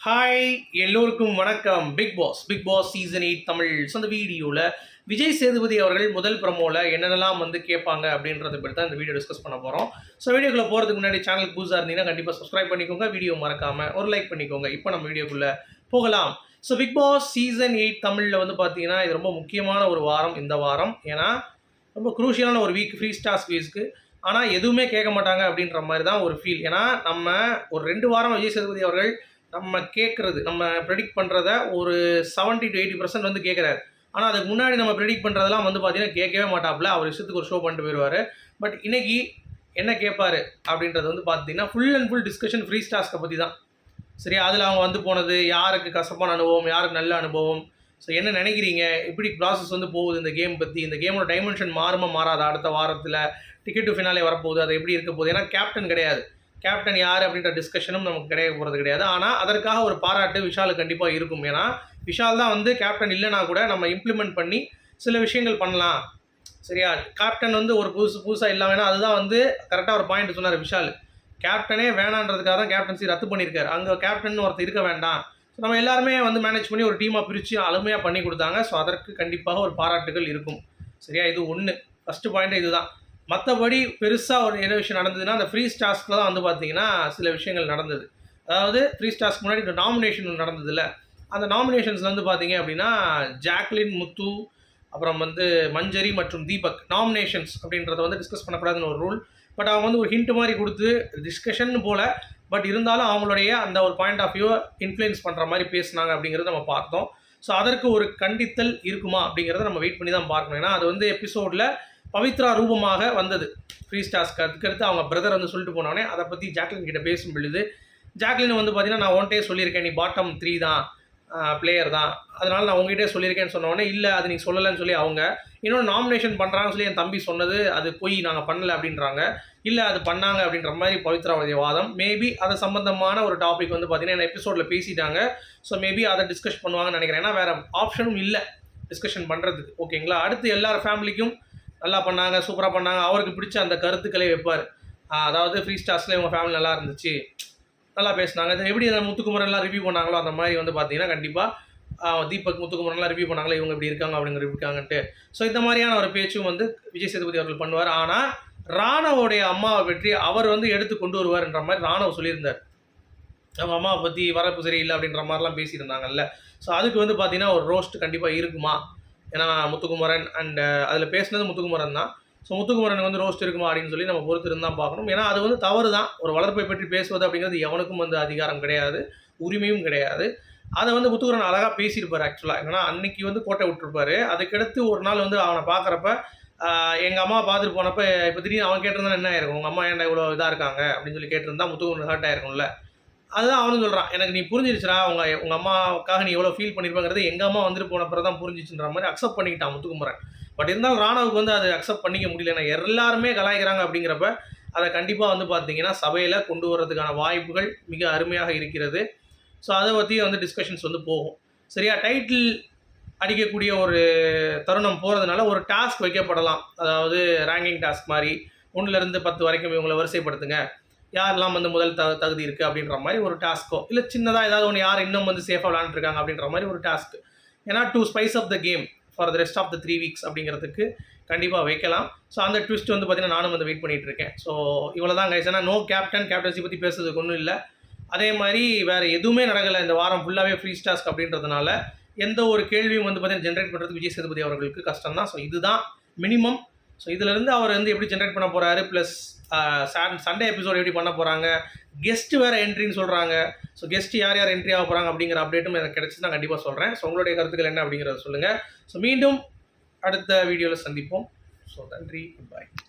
Hi எல்லோருக்கும் வணக்கம். Bigg Boss Bigg Boss season eight Tamil so அந்த வீடியோவில் விஜய் சேதுபதி அவர்கள் முதல் ப்ரமோவில் என்னென்னலாம் வந்து கேட்பாங்க அப்படின்றத பற்றி தான் இந்த வீடியோ டிஸ்கஸ் பண்ண போகிறோம் ஸோ வீடியோக்குள்ளே போகிறதுக்கு முன்னாடி சேனலுக்கு புதுசாக இருந்தீங்கன்னா கண்டிப்பாக சப்ஸ்கிரைப் பண்ணிக்கோங்க. வீடியோ மறக்காமல் ஒரு லைக் பண்ணிக்கோங்க. இப்போ நம்ம வீடியோக்குள்ளே போகலாம். So Bigg Boss season eight தமிழில் வந்து பார்த்தீங்கன்னா இது ரொம்ப முக்கியமான ஒரு வாரம் இந்த வாரம். ஏன்னா ரொம்ப குரூஷியலான ஒரு வீக் ஃப்ரீ ஸ்டார்ஸ் வீஸ்க்கு ஆனால் எதுவுமே கேட்க மாட்டாங்க அப்படின்ற மாதிரி தான் ஒரு ஃபீல் ஏன்னா நம்ம ஒரு ரெண்டு வாரம் விஜய் சேதுபதி அவர்கள் நம்ம கேட்குறது நம்ம ப்ரெடிக்ட் பண்ணுறத ஒரு செவன்ட்டி டு எயிட்டி பர்சன்ட் வந்து கேட்குறாரு ஆனால் அதுக்கு முன்னாடி நம்ம ப்ரெடிக்ட் பண்ணுறதெல்லாம் வந்து பார்த்தீங்கன்னா கேட்கவே மாட்டாப்புல. அவர் இஷ்டத்துக்கு ஒரு ஷோ பண்ணிட்டு போயிடுவார். பட் இன்னைக்கு என்ன கேட்பார் அப்படின்றது வந்து பார்த்தீங்கன்னா full and full discussion free ஸ்டாஸ்க்கை பற்றி தான். சரி அதில் அவங்க வந்து போனது யாருக்கு கசப்பான அனுபவம் யாருக்கு நல்ல அனுபவம்? ஸோ என்ன நினைக்கிறீங்க? எப்படி ப்ராசஸ் வந்து போகுது இந்த கேம் பற்றி இந்த கேமோட டைமென்ஷன் மாறுமா மாறாதா? அடுத்த வாரத்தில் டிக்கெட் டு ஃபினாலே வரப்போகுது அது எப்படி இருக்க போகுது? ஏன்னா கேப்டன் கிடையாது. கேப்டன் யார் அப்படின்ற டிஸ்கஷனும் நமக்கு கிடைக்க போகிறது கிடையாது. ஆனால் அதற்காக ஒரு பாராட்டு விஷாலுக்கு கண்டிப்பாக இருக்கும். ஏன்னா விஷால் தான் வந்து கேப்டன் இல்லைனா கூட நம்ம இம்ப்ளிமெண்ட் பண்ணி சில விஷயங்கள் பண்ணலாம். சரியா? கேப்டன் வந்து ஒரு புதுசு புதுசாக இல்லாமல் அதுதான் வந்து கரெக்டாக ஒரு பாயிண்ட் சொன்னார் விஷால். கேப்டனே வேணான்றதுக்காக தான் கேப்டன்சி ரத்து பண்ணியிருக்காரு. அங்கே கேப்டன் ஒருத்தர் இருக்க வேண்டாம். ஸோ நம்ம எல்லாருமே வந்து மேனேஜ் பண்ணி ஒரு டீமாக பிரித்து அழுமையாக பண்ணி கொடுத்தாங்க. ஸோ அதற்கு கண்டிப்பாக ஒரு பாராட்டுகள் இருக்கும். சரியா? இது ஒன்று ஃபஸ்ட்டு பாயிண்ட் இதுதான் மற்றபடி பெருசாக ஒரு என்ன விஷயம் நடந்ததுன்னா அந்த ஃப்ரீ ஸ்டார்ஸ்க்கு தான் வந்து பார்த்தீங்கன்னா சில விஷயங்கள் நடந்தது. அதாவது ஃப்ரீ ஸ்டாஸ்க்கு முன்னாடி இந்த நாமினேஷன் நடந்ததில்ல. அந்த நாமினேஷன்ஸில் வந்து பார்த்தீங்க அப்படின்னா ஜாக்லின் முத்து அப்புறம் வந்து மஞ்சரி மற்றும் தீபக். நாமினேஷன்ஸ் அப்படின்றத வந்து டிஸ்கஸ் பண்ணக்கூடாதுன்னு ஒரு ரூல் பட் அவங்க வந்து ஒரு ஹிண்ட் மாதிரி கொடுத்து டிஸ்கஷன் போல் பட் இருந்தாலும் அவங்களுடைய அந்த ஒரு பாயிண்ட் ஆஃப் வியூ இன்ஃப்ளூயன்ஸ் பண்ணுற மாதிரி பேசுனாங்க அப்படிங்கிறத நம்ம பார்த்தோம். ஸோ அதற்கு ஒரு கண்டித்தல் இருக்குமா அப்படிங்கிறத நம்ம வெயிட் பண்ணி தான் பார்க்கணும். ஏன்னா அது வந்து எபிசோடில் பவித்ரா ரூபமாக வந்தது. ஃப்ரீ ஸ்டார்ஸ்க்கு அதுக்கடுத்து அவங்க பிரதர் வந்து சொல்லிட்டு போனோடனே அதை பற்றி ஜாக்லின் கிட்ட பேசும் பொழுது ஜாக்லின் வந்து பார்த்தீங்கன்னா நான் ஒன்டே சொல்லியிருக்கேன் நீ பாட்டம் த்ரீ தான் பிளேயர் தான். அதனால் நான் உங்ககிட்டே சொல்லியிருக்கேன்னு சொன்னோடனே இல்லை அது நீ சொல்லலைன்னு சொல்லி அவங்க இன்னொன்று நாமினேஷன் பண்ணுறாங்கன்னு சொல்லி என் தம்பி சொன்னது அது போய் நாங்கள் பண்ணலை அப்படின்றாங்க. இல்லை அது பண்ணாங்க அப்படின்ற மாதிரி பவித்ராவுடைய வாதம். மேபி அது சம்மந்தமான ஒரு டாபிக் வந்து பார்த்தீங்கன்னா எபிசோடில் பேசிட்டாங்க. ஸோ மேபி அதை டிஸ்கஸ் பண்ணுவாங்கன்னு நினைக்கிறேன். ஏன்னா வேறு ஆப்ஷனும் இல்லை டிஸ்கஷன் பண்ணுறதுக்கு ஓகேங்களா அடுத்து எல்லார் ஃபேமிலிக்கும் நல்லா பண்ணாங்க சூப்பராக பண்ணாங்க. அவருக்கு பிடிச்ச அந்த கருத்துக்களை வைப்பார். அதாவது ஃப்ரீ ஸ்டார்ஸில் இவங்க ஃபேமிலி நல்லா இருந்துச்சு. நல்லா பேசினாங்க. இது எப்படி அந்த முத்துக்குமரன்லாம் ரிவ்யூ பண்ணாங்களோ அந்த மாதிரி வந்து பார்த்தீங்கன்னா கண்டிப்பாக தீபக் முத்துக்குமரன்லாம் ரிவ்யூ பண்ணாங்களே இவங்க இப்படி இருக்காங்க அப்படிங்கிற இருக்காங்கன்ட்டு. ஸோ இந்த மாதிரியான ஒரு பேச்சும் வந்து விஜய் சேதுபதி அவர்கள் பண்ணுவார். ஆனால் ராணவோடைய அம்மாவை பற்றி அவர் வந்து எடுத்து கொண்டு வருவார்ன்ற மாதிரி ராணவ் சொல்லியிருந்தார். அவங்க அம்மாவை பற்றி வரப்பு சரியில்லை அப்படின்ற மாதிரிலாம் பேசியிருந்தாங்கல்ல. ஸோ அதுக்கு வந்து பார்த்தீங்கன்னா ஒரு ரோஸ்ட் கண்டிப்பாக இருக்குமா? ஏன்னா முத்துக்குமரன் அண்ட் அதில் பேசினது முத்துக்குமரன் தான். ஸோ முத்துக்குமரனுக்கு வந்து ரோஸ்ட் இருக்குமா அப்படின்னு சொல்லி நம்ம பொறுத்து இருந்தால் பார்க்கணும். ஏன்னா அது வந்து தவறு தான் ஒரு வளர்ப்பை பற்றி பேசுவது அப்படிங்கிறது எவனுக்கும் வந்து அதிகாரம் கிடையாது. உரிமையும் கிடையாது. அதை வந்து முத்துக்குமரன் அழகாக பேசியிருப்பார் ஆக்சுவலாக ஏன்னா அன்னைக்கு வந்து கோட்டை விட்டுருப்பாரு. அதுக்கடுத்து ஒரு நாள் வந்து அவனை பார்க்குறப்ப எங்கள் அம்மா பார்த்துட்டு போனப்போ இப்போ திடீர்னு அவன் கேட்டிருந்தா என்ன ஆயிருக்கும்? உங்கள் அம்மா ஏன்டா இவ்வளோ இதாக இருக்காங்க? அப்படின்னு சொல்லி கேட்டிருந்தா முத்துக்குமரன் ஹர்ட் ஆயிருக்கும்ல. அதுதான் அவனும் சொல்கிறான் எனக்கு நீ புரிஞ்சிருச்சுடா உங்க உங்கள் அம்மாவுக்காக நீ எவ்வளோ ஃபீல் பண்ணியிருப்பாங்கிறது எங்கள் அம்மா வந்துட்டு போன பிறகு தான் புரிஞ்சிச்சுன்ற மாதிரி அக்செப்ட் பண்ணிக்கிட்டான் முத்துக்குமரன். பட் இருந்தாலும் ராணாவுக்கு வந்து அதை அக்செப்ட் பண்ணிக்க முடியல. ஏன்னா எல்லாருமே கலாய்க்கிறாங்க அப்படிங்கிறப்ப அதை கண்டிப்பாக வந்து பார்த்தீங்கன்னா சபையில் கொண்டு வர்றதுக்கான வாய்ப்புகள் மிக அருமையாக இருக்கிறது. ஸோ அதை பற்றியும் வந்து டிஸ்கஷன்ஸ் வந்து போகும். சரியா? டைட்டில் அடிக்கக்கூடிய ஒரு தருணம் போகிறதுனால ஒரு டாஸ்க் வைக்கப்படலாம். அதாவது ரேங்கிங் டாஸ்க் மாதிரி. ஒன்றுலேருந்து பத்து வரைக்கும் இவங்களை வரிசைப்படுத்துங்க. யாரெல்லாம் வந்து முதல் த தகுதி இருக்குது அப்படின்ற மாதிரி ஒரு டாஸ்க்கோ இல்லை சின்னதாக ஏதாவது ஒன்று யார் இன்னும் வந்து சேஃபாக விளாண்டுருக்காங்க அப்படின்ற மாதிரி ஒரு டாஸ்க் ஏன்னா to spice of the game for the rest of the three weeks அப்படிங்கிறதுக்கு கண்டிப்பாக வைக்கலாம். ஸோ அந்த ட்விஸ்ட் வந்து பார்த்தீங்கன்னா நானும் வந்து வெயிட் பண்ணிகிட்டு இருக்கேன் ஸோ இவ்வளோ தான் கைஸ் ஏன்னா நோ கேப்டன் கேப்டன்சி பற்றி பேசுறதுக்கு ஒன்றும் இல்லை. அதே மாதிரி வேறு எதுவுமே நடக்கலை. இந்த வாரம் ஃபுல்லாகவே ஃப்ரீ ஸ்டாஸ்க் அப்படின்றதுனால எந்த ஒரு கேள்வியும் வந்து பார்த்தீங்கன்னா ஜென்ரேட் பண்ணுறது விஜய் சேதுபதி அவர்களுக்கு கஷ்டம் தான் ஸோ இதுதான் மினிமம் ஸோ இதுலேருந்து அவர் வந்து எப்படி ஜென்ரேட் பண்ண போகிறாரு ப்ளஸ் சண்டே எபிசோட் எப்படி பண்ண போகிறாங்க கெஸ்ட் வேறு என்ட்ரின்னு சொல்கிறாங்க ஸோ கெஸ்ட் யார் யார் என்ட்ரி ஆக போகிறாங்க அப்படிங்கிற அப்டேட்டும் எனக்கு கிடச்சி நான் கண்டிப்பாக சொல்கிறேன் ஸோ உங்களுடைய கருத்துக்கள் என்ன அப்படிங்கிறத சொல்லுங்கள் ஸோ மீண்டும் அடுத்த வீடியோவில் சந்திப்போம். ஸோ நன்றி. குட் பாய்